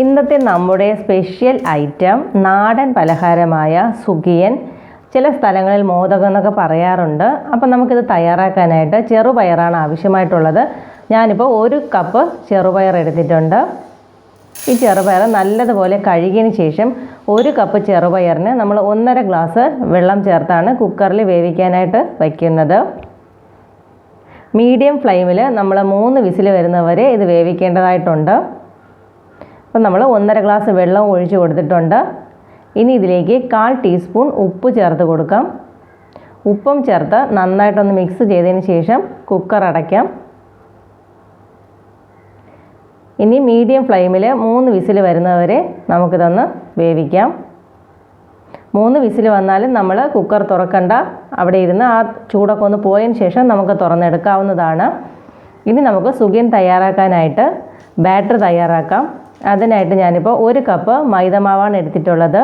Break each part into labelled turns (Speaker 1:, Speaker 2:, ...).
Speaker 1: ഇന്നത്തെ നമ്മുടെ special item നാടൻ പലഹാരമായ സുഖിയൻ. ചില സ്ഥലങ്ങളിൽ മോദകം എന്നൊക്കെ പറയാറുണ്ട്. അപ്പം നമുക്കിത് തയ്യാറാക്കാനായിട്ട് ചെറുപയറാണ് ആവശ്യമായിട്ടുള്ളത്. ഞാനിപ്പോൾ ഒരു കപ്പ് ചെറുപയർ എടുത്തിട്ടുണ്ട്. ഈ ചെറുപയർ നല്ലതുപോലെ കഴുകിയതിന് ശേഷം ഒരു കപ്പ് ചെറുപയറിന് നമ്മൾ ഒന്നര ഗ്ലാസ് വെള്ളം ചേർത്താണ് കുക്കറിൽ വേവിക്കാനായിട്ട് വയ്ക്കുന്നത്. മീഡിയം ഫ്ലെയിമിൽ നമ്മൾ മൂന്ന് വിസിൽ വരുന്നവരെ ഇത് വേവിക്കേണ്ടതായിട്ടുണ്ട്. അപ്പം നമ്മൾ ഒന്നര ഗ്ലാസ് വെള്ളം ഒഴിച്ച് കൊടുത്തിട്ടുണ്ട്. ഇനി ഇതിലേക്ക് കാൽ ടീസ്പൂൺ ഉപ്പ് ചേർത്ത് കൊടുക്കാം. ഉപ്പും ചേർത്ത് നന്നായിട്ടൊന്ന് മിക്സ് ചെയ്തതിന് ശേഷം കുക്കർ അടയ്ക്കാം. ഇനി മീഡിയം ഫ്ലെയിമിൽ മൂന്ന് വിസിൽ വരുന്നവരെ നമുക്കിതൊന്ന് വേവിക്കാം. മൂന്ന് വിസിൽ വന്നാലും നമ്മൾ കുക്കർ തുറക്കണ്ട. അവിടെ ഇരുന്ന് ആ ചൂടൊക്കെ ഒന്ന് പോയതിന് ശേഷം നമുക്ക് തുറന്നെടുക്കാവുന്നതാണ്. ഇനി നമുക്ക് സുഖിയൻ തയ്യാറാക്കാനായിട്ട് ബാറ്റർ തയ്യാറാക്കാം. അതിനായിട്ട് ഞാനിപ്പോൾ ഒരു കപ്പ് മൈദമാവാണ് എടുത്തിട്ടുള്ളത്.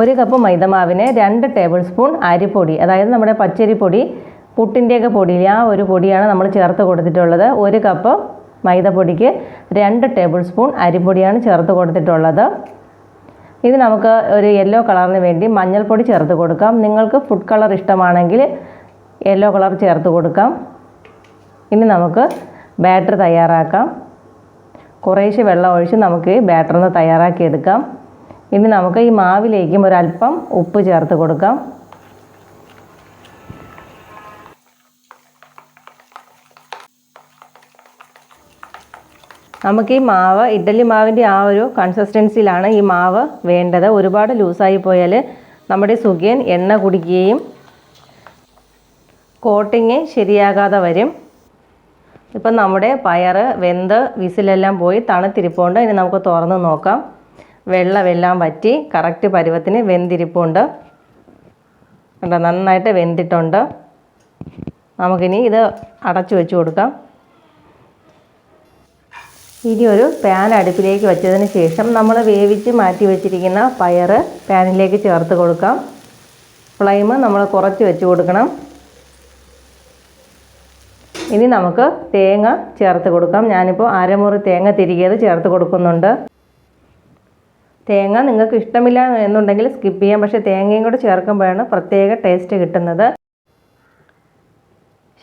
Speaker 1: ഒരു കപ്പ് മൈദമാവിന് രണ്ട് ടേബിൾ സ്പൂൺ അരിപ്പൊടി അതായത് നമ്മുടെ പച്ചരിപ്പൊടി പുട്ടിന്റെയൊക്കെ പൊടിയിൽ ആ ഒരു പൊടിയാണ് നമ്മൾ ചേർത്ത് കൊടുത്തിട്ടുള്ളത്. ഒരു കപ്പ് മൈദപ്പൊടിക്ക് രണ്ട് ടേബിൾ സ്പൂൺ അരിപ്പൊടിയാണ് ചേർത്ത് കൊടുത്തിട്ടുള്ളത്. ഇത് നമുക്ക് ഒരു യെല്ലോ കളറിന് വേണ്ടി മഞ്ഞൾപ്പൊടി ചേർത്ത് കൊടുക്കാം. നിങ്ങൾക്ക് ഫുഡ് കളർ ഇഷ്ടമാണെങ്കിൽ യെല്ലോ കളർ ചേർത്ത് കൊടുക്കാം. ഇനി നമുക്ക് ബാറ്റർ തയ്യാറാക്കാം. കുറേശ്ശെ വെള്ളം ഒഴിച്ച് നമുക്ക് ബാറ്റർ ഒന്ന് തയ്യാറാക്കിയെടുക്കാം. ഇനി നമുക്ക് ഈ മാവിലേക്കും ഒരല്പം ഉപ്പ് ചേർത്ത് കൊടുക്കാം. നമുക്ക് ഈ മാവ് ഇഡ്ഡലി മാവിന്റെ ആ ഒരു കൺസിസ്റ്റൻസിയിലാണ് ഈ മാവ് വേണ്ടത്. ഒരുപാട് ലൂസായി പോയാൽ നമ്മുടെ സുഖിയൻ എണ്ണ കുടിക്കുകയും കോട്ടിങ് ശരിയാകാതെ വരും. ഇപ്പം നമ്മുടെ പയർ വെന്ത് വിസിലെല്ലാം പോയി തണുത്തിരിപ്പുണ്ട്. ഇനി നമുക്ക് തുറന്ന് നോക്കാം. വെള്ളമെല്ലാം വറ്റി കറക്റ്റ് പരുവത്തിന് വെന്തിരിപ്പുണ്ട്. കണ്ടോ നന്നായിട്ട് വെന്തിട്ടുണ്ട്. നമുക്കിനി ഇത് അടച്ചു വെച്ച് കൊടുക്കാം. ഇനി ഒരു പാൻ അടുപ്പിലേക്ക് വെച്ചതിന് ശേഷം നമ്മൾ വേവിച്ച് മാറ്റി വെച്ചിരിക്കുന്ന പയർ പാനിലേക്ക് ചേർത്ത് കൊടുക്കാം. ഫ്ലെയിം നമ്മൾ കുറച്ച് വെച്ച് കൊടുക്കണം. ഇനി നമുക്ക് തേങ്ങ ചേർത്ത് കൊടുക്കാം. ഞാനിപ്പോൾ അരമുറി തേങ്ങ തിരികെയത് ചേർത്ത് കൊടുക്കുന്നുണ്ട്. തേങ്ങ നിങ്ങൾക്ക് ഇഷ്ടമില്ല എന്നുണ്ടെങ്കിൽ സ്കിപ്പ് ചെയ്യാം. പക്ഷേ തേങ്ങയും കൂടെ ചേർക്കുമ്പോഴാണ് പ്രത്യേക ടേസ്റ്റ് കിട്ടുന്നത്.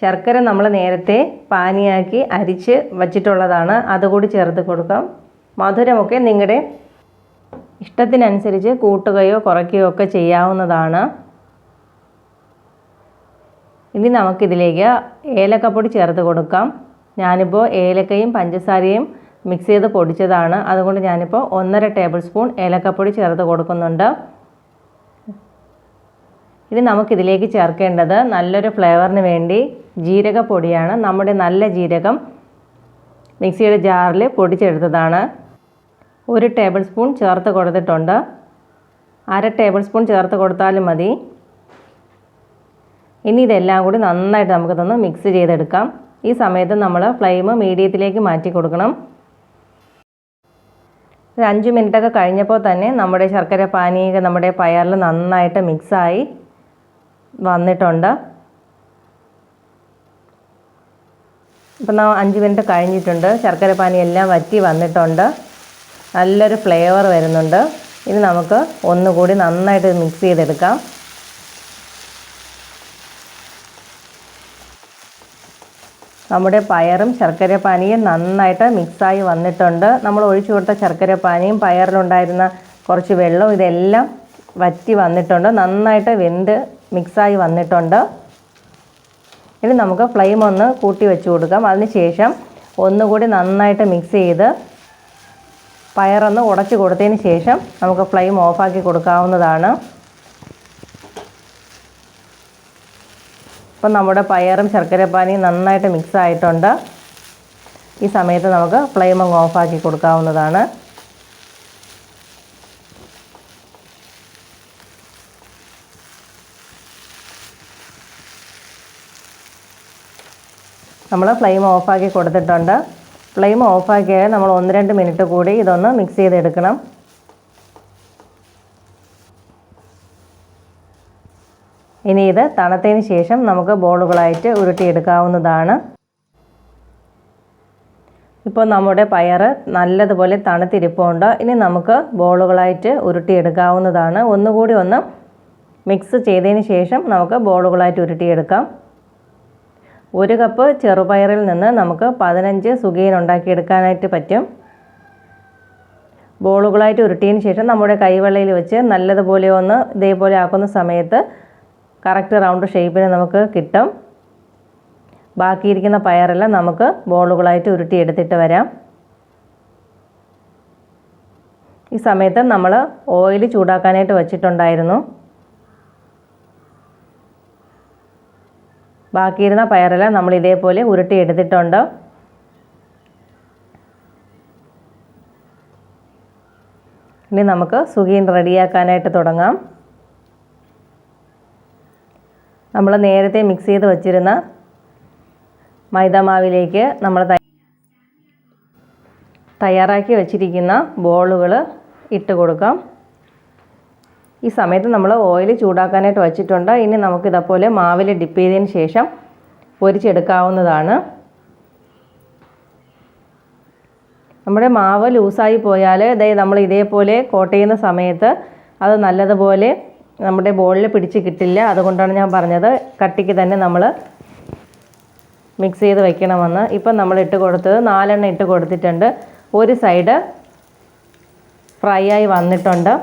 Speaker 1: ശർക്കര നമ്മൾ നേരത്തെ പാനിയാക്കി അരിച്ച് വച്ചിട്ടുള്ളതാണ്. അതുകൂടി ചേർത്ത് കൊടുക്കാം. മധുരമൊക്കെ നിങ്ങളുടെ ഇഷ്ടത്തിനനുസരിച്ച് കൂട്ടുകയോ കുറയ്ക്കുകയോ ഒക്കെ ചെയ്യാവുന്നതാണ്. ഇനി നമുക്കിതിലേക്ക് ഏലക്കപ്പൊടി ചേർത്ത് കൊടുക്കാം. ഞാനിപ്പോൾ ഏലക്കയും പഞ്ചസാരയും മിക്സ് ചെയ്ത് പൊടിച്ചതാണ്. അതുകൊണ്ട് ഞാനിപ്പോൾ ഒന്നര ടേബിൾ സ്പൂൺ ഏലക്കപ്പൊടി ചേർത്ത് കൊടുക്കുന്നുണ്ട്. ഇനി നമുക്കിതിലേക്ക് ചേർക്കേണ്ടത് നല്ലൊരു ഫ്ലേവറിന് വേണ്ടി ജീരകപ്പൊടിയാണ്. നമ്മുടെ നല്ല ജീരകം മിക്സിയുടെ ജാറിൽ പൊടിച്ചെടുത്തതാണ്. ഒരു ടേബിൾ സ്പൂൺ ചേർത്ത് കൊടുത്തിട്ടുണ്ട്. അര ടേബിൾ സ്പൂൺ ചേർത്ത് കൊടുത്താലും മതി. ഇനി ഇതെല്ലാം കൂടി നന്നായിട്ട് നമുക്കിതൊന്ന് മിക്സ് ചെയ്തെടുക്കാം. ഈ സമയത്ത് നമ്മൾ ഫ്ലെയിം മീഡിയത്തിലേക്ക് മാറ്റി കൊടുക്കണം. ഒരു അഞ്ച് മിനിറ്റൊക്കെ കഴിഞ്ഞപ്പോൾ തന്നെ നമ്മുടെ ശർക്കര പാനീയൊക്കെ നമ്മുടെ പയറിൽ നന്നായിട്ട് മിക്സായി വന്നിട്ടുണ്ട്. ഇപ്പം അഞ്ച് മിനിറ്റ് കഴിഞ്ഞിട്ടുണ്ട്. ശർക്കര പാനി എല്ലാം വറ്റി വന്നിട്ടുണ്ട്. നല്ലൊരു ഫ്ലേവർ വരുന്നുണ്ട്. ഇനി നമുക്ക് ഒന്നുകൂടി നന്നായിട്ട് മിക്സ് ചെയ്തെടുക്കാം. നമ്മുടെ പയറും ശർക്കര പാനിയും നന്നായിട്ട് മിക്സായി വന്നിട്ടുണ്ട്. നമ്മൾ ഒഴിച്ചു കൊടുത്ത ശർക്കര പാനിയും പയറിലുണ്ടായിരുന്ന കുറച്ച് വെള്ളവും ഇതെല്ലാം വറ്റി വന്നിട്ടുണ്ട്. നന്നായിട്ട് വെന്ത് മിക്സായി വന്നിട്ടുണ്ട്. ഇനി നമുക്ക് ഫ്ലെയിം ഒന്ന് കൂട്ടി വെച്ച് കൊടുക്കാം. അതിന് ശേഷം ഒന്നുകൂടി നന്നായിട്ട് മിക്സ് ചെയ്ത് പയറൊന്ന് ഉടച്ച് കൊടുത്തതിന് ശേഷം നമുക്ക് ഫ്ലെയിം ഓഫാക്കി കൊടുക്കാവുന്നതാണ്. ഇപ്പം നമ്മുടെ പയറും ശർക്കരപ്പാനിയും നന്നായിട്ട് മിക്സ് ആയിട്ടുണ്ട്. ഈ സമയത്ത് നമുക്ക് ഫ്ലെയിം അങ്ങ് ഓഫാക്കി കൊടുക്കാവുന്നതാണ്. നമ്മൾ ഫ്ലെയിം ഓഫാക്കി കൊടുത്തിട്ടുണ്ട്. ഫ്ലെയിം ഓഫാക്കിയാൽ നമ്മൾ ഒന്ന് രണ്ട് മിനിറ്റ് കൂടി ഇതൊന്ന് മിക്സ് ചെയ്തെടുക്കണം. ഇനി ഇത് തണുത്തതിന് ശേഷം നമുക്ക് ബോളുകളായിട്ട് ഉരുട്ടിയെടുക്കാവുന്നതാണ്. ഇപ്പോൾ നമ്മുടെ പയർ നല്ലതുപോലെ തണുത്തിരിപ്പുണ്ട്. ഇനി നമുക്ക് ബോളുകളായിട്ട് ഉരുട്ടിയെടുക്കാവുന്നതാണ്. ഒന്നുകൂടി ഒന്ന് മിക്സ് ചെയ്തതിന് ശേഷം നമുക്ക് ബോളുകളായിട്ട് ഉരുട്ടിയെടുക്കാം. ഒരു കപ്പ് ചെറുപയറിൽ നിന്ന് നമുക്ക് പതിനഞ്ച് സുഖീൻ ഉണ്ടാക്കിയെടുക്കാനായിട്ട് പറ്റും. ബോളുകളായിട്ട് ഉരുട്ടിയതിന് ശേഷം നമ്മുടെ കൈവെള്ളയിൽ വെച്ച് നല്ലതുപോലെ ഒന്ന് ഇതേപോലെ ആക്കുന്ന സമയത്ത് കറക്റ്റ് റൗണ്ട് ഷേപ്പിന് നമുക്ക് കിട്ടും. ബാക്കിയിരിക്കുന്ന പയറെല്ലാം നമുക്ക് ബോളുകളായിട്ട് ഉരുട്ടിയെടുത്തിട്ട് വരാം. ഈ സമയത്ത് നമ്മൾ ഓയിൽ ചൂടാക്കാനായിട്ട് വച്ചിട്ടുണ്ടായിരുന്നു. ബാക്കിയിരുന്ന പയറെല്ലാം നമ്മൾ ഇതേപോലെ ഉരുട്ടിയെടുത്തിട്ടുണ്ട് ഇനി നമുക്ക് സുഖീൻ റെഡിയാക്കാനായിട്ട് തുടങ്ങാം. നമ്മൾ നേരത്തെ മിക്സ് ചെയ്ത് വച്ചിരുന്ന മൈദമാവിലേക്ക് നമ്മൾ തയ്യാറാക്കി വച്ചിരിക്കുന്ന ബോളുകൾ ഇട്ട് കൊടുക്കാം. ഈ സമയത്ത് നമ്മൾ ഓയിൽ ചൂടാക്കാനായിട്ട് വച്ചിട്ടുണ്ട്. ഇനി നമുക്ക് ഇതേപോലെ മാവിൽ ഡിപ്പ് ചെയ്തതിന് ശേഷം പൊരിച്ചെടുക്കാവുന്നതാണ്. നമ്മുടെ മാവ് ലൂസായി പോയാൽ ഇതേ നമ്മൾ ഇതേപോലെ കോട്ട് ചെയ്യുന്ന സമയത്ത് അത് നല്ലതുപോലെ നമ്മുടെ ബോളിൽ പിടിച്ച് കിട്ടില്ല. അതുകൊണ്ടാണ് ഞാൻ പറഞ്ഞത് കട്ടിക്ക് തന്നെ നമ്മൾ മിക്സ് ചെയ്ത് വെക്കണമെന്ന്. ഇപ്പം നമ്മൾ ഇട്ട് കൊടുത്തത് നാലെണ്ണം ഇട്ട് കൊടുത്തിട്ടുണ്ട്. ഒരു സൈഡ് ഫ്രൈ ആയി വന്നിട്ടുണ്ട്.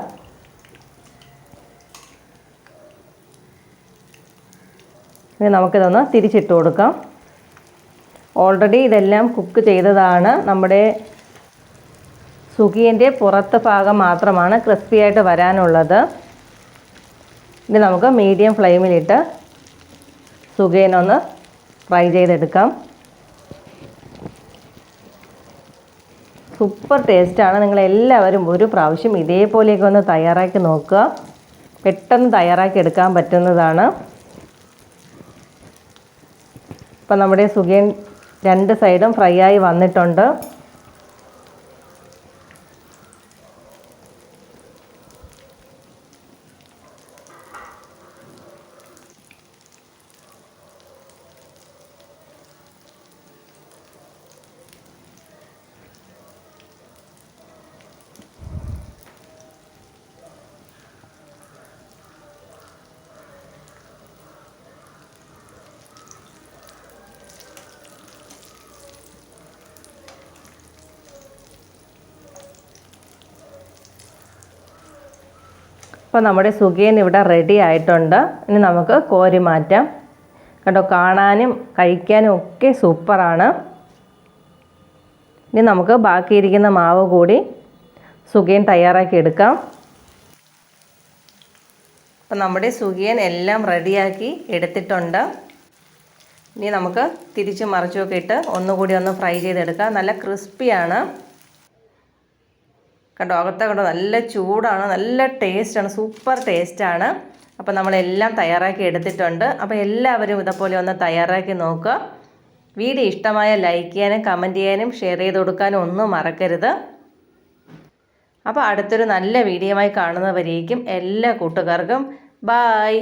Speaker 1: ഇനി നമുക്കിതൊന്ന് തിരിച്ചിട്ട് കൊടുക്കാം. ഓൾറെഡി ഇതെല്ലാം കുക്ക് ചെയ്തതാണ്. നമ്മുടെ സുഖിയന്റെ പുറത്ത് ഭാഗം മാത്രമാണ് ക്രിസ്പി ആയിട്ട് വരാനുള്ളത്. ഇനി നമുക്ക് മീഡിയം ഫ്ലെയിമിലിട്ട് സുഖേനൊന്ന് ഫ്രൈ ചെയ്തെടുക്കാം. സൂപ്പർ ടേസ്റ്റാണ് നിങ്ങൾ എല്ലാവരും ഒരു പ്രാവശ്യം ഇതേപോലെയൊക്കെ ഒന്ന് തയ്യാറാക്കി നോക്കുക. പെട്ടെന്ന് തയ്യാറാക്കി എടുക്കാൻ പറ്റുന്നതാണ്. ഇപ്പം നമ്മുടെ സുഖിയൻ രണ്ട് സൈഡും ഫ്രൈ ആയി വന്നിട്ടുണ്ട്. അപ്പോൾ നമ്മുടെ സുഖിയൻ ഇവിടെ റെഡി ആയിട്ടുണ്ട്. ഇനി നമുക്ക് കോരി മാറ്റാം. കേട്ടോ കാണാനും കഴിക്കാനും ഒക്കെ സൂപ്പറാണ് ഇനി നമുക്ക് ബാക്കിയിരിക്കുന്ന മാവ് കൂടി സുഖിയൻ തയ്യാറാക്കി എടുക്കാം. അപ്പം നമ്മുടെ സുഖിയൻ എല്ലാം റെഡിയാക്കി എടുത്തിട്ടുണ്ട്. ഇനി നമുക്ക് തിരിച്ച് മറിച്ചൊക്കെ ഇട്ട് ഒന്നുകൂടി ഒന്ന് ഫ്രൈ ചെയ്തെടുക്കാം. നല്ല ക്രിസ്പിയാണ് കണ്ടോ അകത്തെ കണ്ടോ നല്ല ചൂടാണ് നല്ല ടേസ്റ്റാണ് സൂപ്പർ ടേസ്റ്റാണ്. അപ്പോൾ നമ്മളെല്ലാം തയ്യാറാക്കി എടുത്തിട്ടുണ്ട്. അപ്പോൾ എല്ലാവരും ഇതേപോലെ ഒന്ന് തയ്യാറാക്കി നോക്കുക. വീഡിയോ ഇഷ്ടമായ ലൈക്ക് ചെയ്യാനും കമന്റ് ചെയ്യാനും ഷെയർ ചെയ്ത് കൊടുക്കാനും ഒന്നും മറക്കരുത്. അപ്പോൾ അടുത്തൊരു നല്ല വീഡിയോ ആയി കാണുന്നവരേക്കും എല്ലാ കൂട്ടുകാർക്കും ബായ്